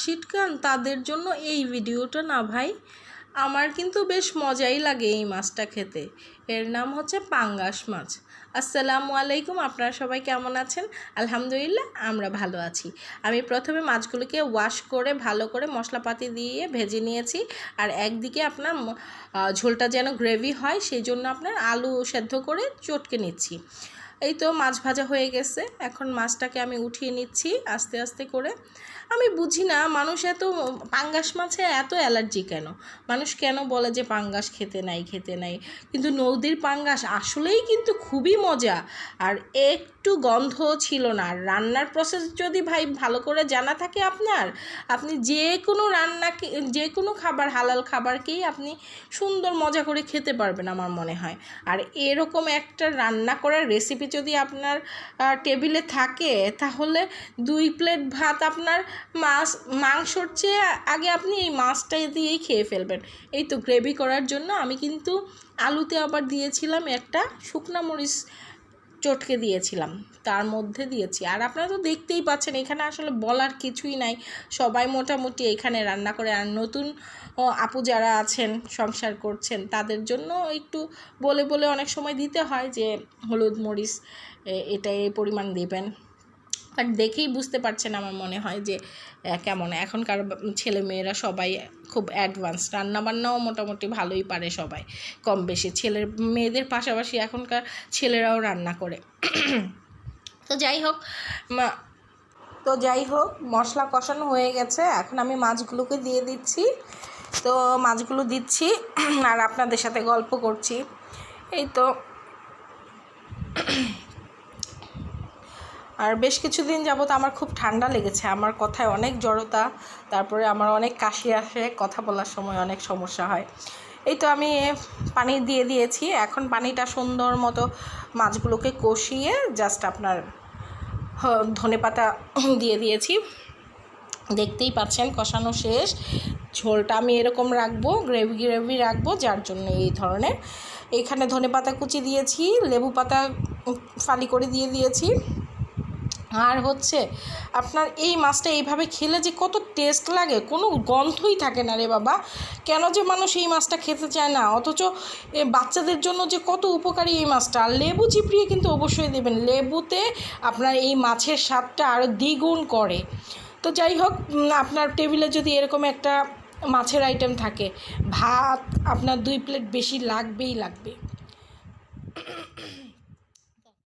শীটকান তাদের জন্য এই ভিডিওটা না ভাই। আমার কিন্তু বেশ মজাই লাগে এই মাছটা খেতে। এর নাম হচ্ছে পাঙ্গাস মাছ। আসসালামু আলাইকুম, আপনারা সবাই কেমন আছেন? আলহামদুলিল্লাহ, আমরা ভালো আছি। আমি প্রথমে মাছগুলোকে ওয়াশ করে, ভালো করে মশলাপাতি দিয়ে ভেজে নিয়েছি। আর একদিকে আপনার ঝোলটা যেন গ্রেভি হয়, সেই জন্য আপনার আলু সেদ্ধ করে চটকে নিচ্ছি। এই তো মাছ ভাজা হয়ে গেছে। এখন মাছটাকে আমি উঠিয়ে নিচ্ছি আস্তে আস্তে করে। আমি বুঝি না, মানুষ এত, পাঙ্গাস মাছে এত অ্যালার্জি কেন? মানুষ কেন বলে যে পাঙ্গাস খেতে নাই খেতে নাই? কিন্তু নদীর পাঙ্গাস আসলেই কিন্তু খুবই মজা। আর একটু গন্ধ ছিল না। রান্নার প্রসেস যদি ভাই ভালো করে জানা থাকে আপনার, আপনি যে কোনো রান্নাকে, যে কোনো খাবার, হালাল খাবারকেই আপনি সুন্দর মজা করে খেতে পারবেন আমার মনে হয়। আর এরকম একটা রান্না করার রেসিপি যদি আপনার টেবিলে থাকে, তাহলে দুই প্লেট ভাত আপনার মাছ, মাংসর চেয়ে আগে আপনি এই মাছটা দিয়েই খেয়ে ফেলবেন। এই তো গ্রেভি করার জন্য আমি কিন্তু আলুতে আবার দিয়েছিলাম একটা শুকনা মরিচ চটকে দিয়েছিলাম, তার মধ্যে দিয়েছি। আর আপনারা তো দেখতেই পাচ্ছেন, এখানে আসলে বলার কিছুই নাই। সবাই মোটামুটি এখানে রান্না করে, আর নতুন আপু যারা আছেন, সংসার করছেন, তাদের জন্য একটু বলে বলে অনেক সময় দিতে হয় যে, হলুদ মরিচ এটা এই পরিমাণ দেবেন। বাট দেখেই বুঝতে পারছেন আমার মনে হয় যে কেমন। এখনকার ছেলে মেয়েরা সবাই খুব অ্যাডভান্স রান্নাবান্নাও মোটামুটি ভালোই পারে সবাই, কম বেশি। ছেলের, মেয়েদের পাশাপাশি এখনকার ছেলেরাও রান্না করে। তো যাই হোক তো যাই হোক, মশলা কষানো হয়ে গেছে। এখন আমি মাছগুলোকে দিয়ে দিচ্ছি। তো মাছগুলো দিচ্ছি, আর আপনাদের সাথে গল্প করছি। এই তো আর বেশ কিছুদিন যাবত আমার খুব ঠান্ডা লেগেছে। আমার কথায় অনেক জড়তা, তারপরে আমার অনেক কাশি আসে, কথা বলার সময় অনেক সমস্যা হয়। এই তো আমি পানি দিয়ে দিয়েছি। এখন পানিটা সুন্দর মতো মাছগুলোকে কষিয়ে জাস্ট আপনার ধনে পাতা দিয়ে দিয়েছি। দেখতেই পাচ্ছেন কষানো শেষ। ঝোলটা আমি এরকম রাখব গ্রেভি গ্রেভি রাখব, যার জন্য এই ধরনের। এখানে ধনে পাতা কুচি দিয়েছি, লেবু পাতা ফালি করে দিয়ে দিয়েছি। আর হচ্ছে আপনার এই মাছটা এইভাবে খেলে যে কত টেস্ট লাগে, কোনো গন্ধই থাকে না রে বাবা। কেন যে মানুষ এই মাছটা খেতে চায় না? অথচ বাচ্চাদের জন্য যে কত উপকারী এই মাছটা। আর লেবু চিপড়িয়ে কিন্তু অবশ্যই দেবেন। লেবুতে আপনার এই মাছের স্বাদটা আরও দ্বিগুণ করে। তো যাই হোক আপনার টেবিলে যদি এরকম একটা মাছের আইটেম থাকে, ভাত আপনার দুই প্লেট বেশি লাগবেই লাগবে।